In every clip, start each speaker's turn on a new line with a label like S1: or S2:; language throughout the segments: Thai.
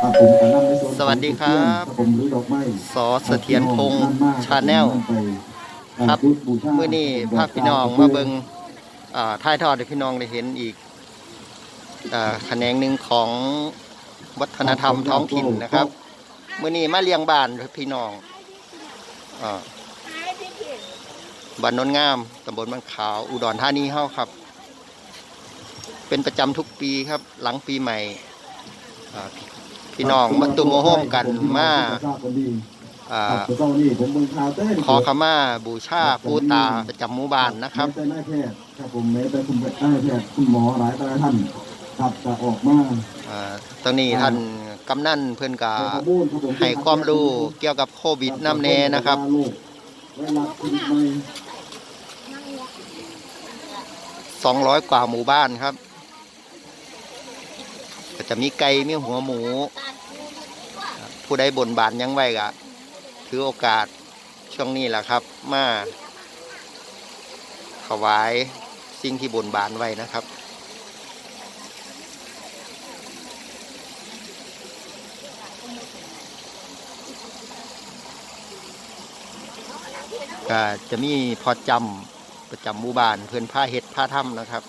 S1: ส่วนของ
S2: สวัสดีครับ
S1: ครับผมหรือดอกไม้
S2: สอเสถียรพงษ์ชาแนลครับมื่อนี้ภาคพี่น้องมาเบิงอ่าถ่ายทอดให้พี่น้องได้เห็นอีกอ่าแขนงหนึ่งของวัฒนธรรมท้องถิ่นนะครับมื่อนี้มาเลี้ยงบ้านพี่น้องอ่าบ้านโนนงามตำบลบ้านขาวอุดรธานีเฮาครับ เป็นประจำทุกปีครับ หลังปีใหม่อ่า พี่พี่น้องมาตุมโมโฮมกันมาอ่า
S1: เจ้านี่ผมเบิ่งข่าวเต้น
S2: ขอขมาบูชาผู้ตาประจำหมู่บ้านนะครับ
S1: แม้แต่นายแพทย์ครับผมแม้แต่คุณนายแพทย์คุณหมอหลายหลายท่านครับจะออกมา
S2: อ่าตอนนี้ท่านกำนันเพื่อนกา
S1: ให้ข้อมูลครับผม
S2: ให้ความรู้เกี่ยวกับโควิดน้ำแน่นะครับ
S1: ไวรัสโควิดใหม่
S2: 200กว่าหมู่บ้านครับก็ จะมีไก่มีหัวหมู ผู้ใดบนบานยังไว้กะถือโอกาสช่วงนี้แหละครับ มาถวายสิ่งที่บนบานไว้นะครับก็จะมีพอจำประจำหมู่บ้านเพื่อนผ้าเฮ็ดผ้าถ้ำนะครับ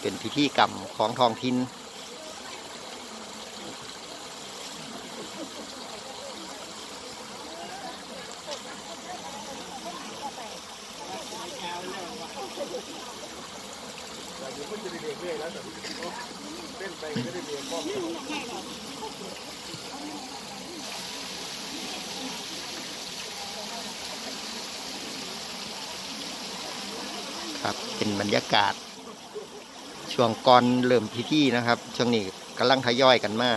S2: เป็นพิธีกรรมของทองถิ่น ครับเป็นบรรยากาศ ช่วงก่อนเริ่มพิธีนะครับ ช่วงนี้กำลังทยอยกันมา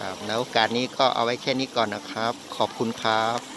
S2: ครับแล้วกาสนี้ก็เอาไว้แค่นี้ก่อนนะครับ ขอบคุณครับ